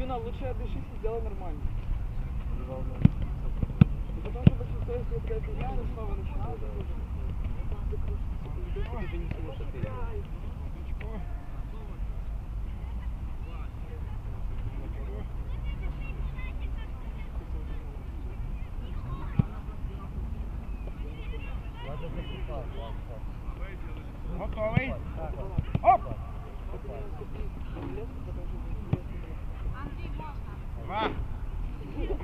Финал лучше отдышись и сделай нормально. И потом, что большинство, если это это то снова начинаю. Ты не сможешь ответить. Готовий? Оп! Два.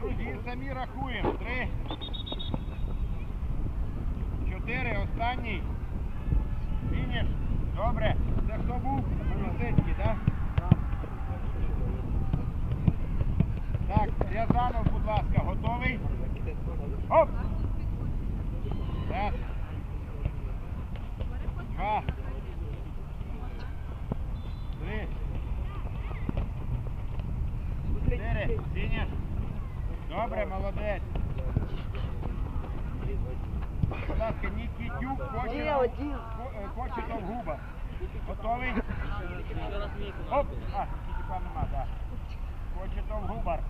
Друзі, самі рахуємо. Три. Чотири. Останній. Фініш. Добре. Це хто був? Так? Так, Рязанов, будь ласка, готовий? Оп! Три. Чотири. Фініш. Добре, молодець. Будь ласка, Нікітюк, Ко- е, Кочетов Губа. Готовий? Оп! А, Нікітюка нема, так. Кочетов Губар.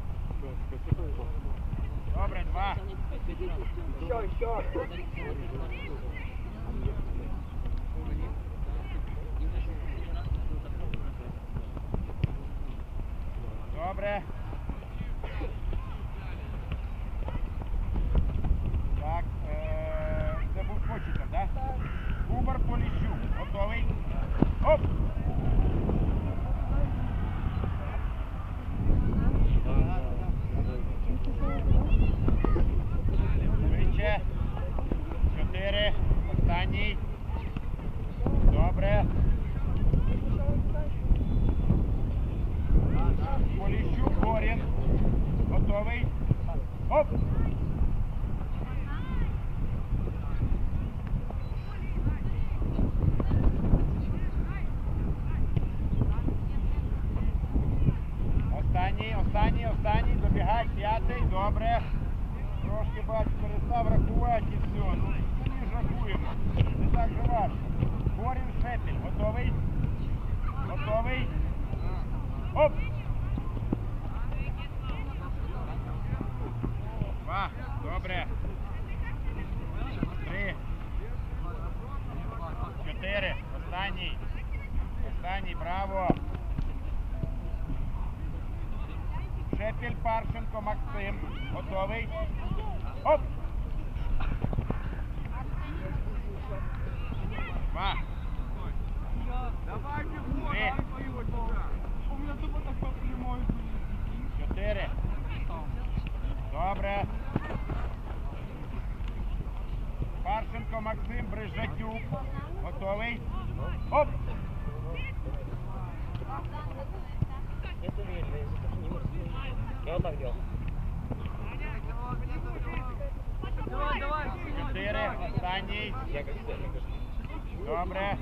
Добре, два. Еще, еще. Добре. Поліщук Горін. Готовий. Оп! Останній, останній. Добігай, п'ятий. Добре. Трошки бач, перестав рахувати і все. Ну, самі ж рахуємо. Не так же важко. Горін Шепіль. Готовий? Готовий? Оп! Два. Добре. Три. Чотири. Останній. Останній. Браво. Шепіль Паршенко Максим. Готовий? Оп! Два. Три. Чотири. Добре. Паршенко Максим Брижатюк. Готовий? Оп! Я вот так делал. Давай, давай. Чотири. Останній. Добре.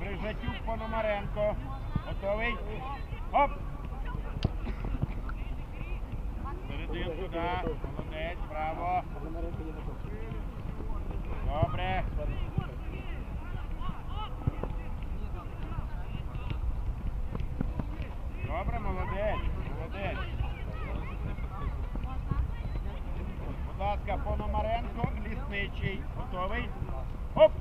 Брижатюк Пономаренко. Готовий? Оп! Серединку, да. Молодець. Добре. Добре, Пономаренко, лісничий. Готовий? Оп!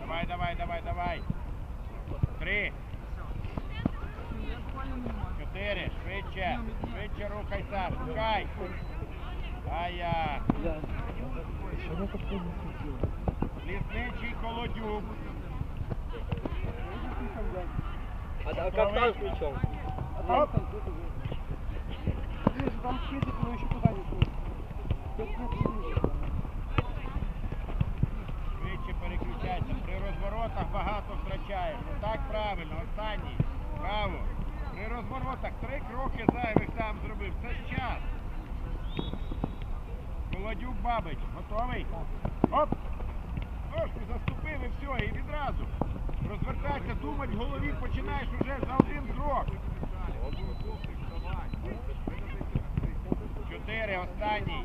Давай, давай, давай, давай. Три. Чотири. Швидше. Швидше рухайся. Шукай. Ая. Лісничий колодюк. А, да, как там мячом? Оп! Там физик, но еще куда не Швидше переключайся. При розворотах багато втрачаєш. Ну так правильно, останній. Браво. При розворотах три кроки зайвих там зробив. Це час. Колодюк Бабич. Готовий? Оп! Трошки заступив і все, і відразу. Розвертайся, думать в голові починаєш уже за один крок. Чотири, останній.